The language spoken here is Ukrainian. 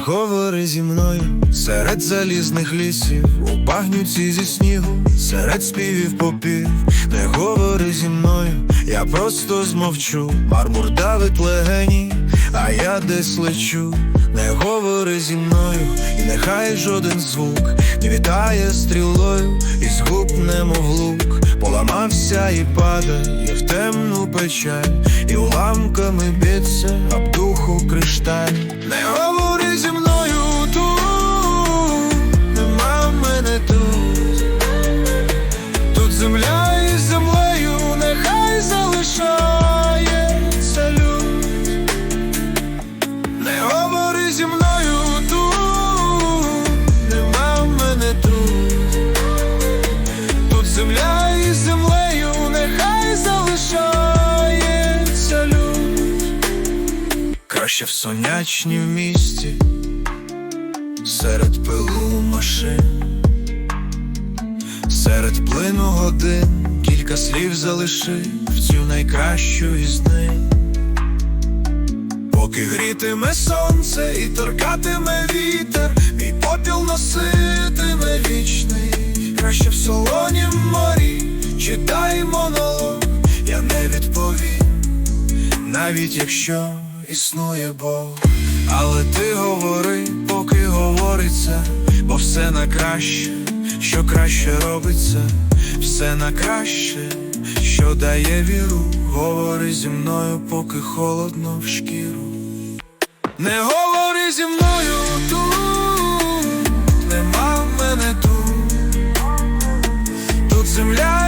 говори зі мною. Серед залізних лісів, у багнюці зі снігу, серед співів попів, не говори зі мною, я просто змовчу, мармур давить легені, а я десь лечу, не говори зі мною, і нехай жоден звук не вітає стрілою, і з губ немов лук, поламався і падає в темну печаль, і уламками б'ється об духу кришталь. Не говори із землею, нехай залишається люд. Не говори зі мною тут, нема мене тут, тут земля із землею, нехай залишається люд. Краще в сонячній в місті, серед пилу машин, серед плину годин, кілька слів залишив цю найкращу із них. Поки грітиме сонце і торкатиме вітер, мій попіл носитиме вічний, краще в солонім морі, читай монолог, я не відповім, навіть якщо існує Бог. Але ти говори, поки говориться, бо все на краще, що краще робиться, все на краще, що дає віру, говори зі мною, поки холодно в шкіру. Не говори зі мною ту, нема в мене тут, тут земля.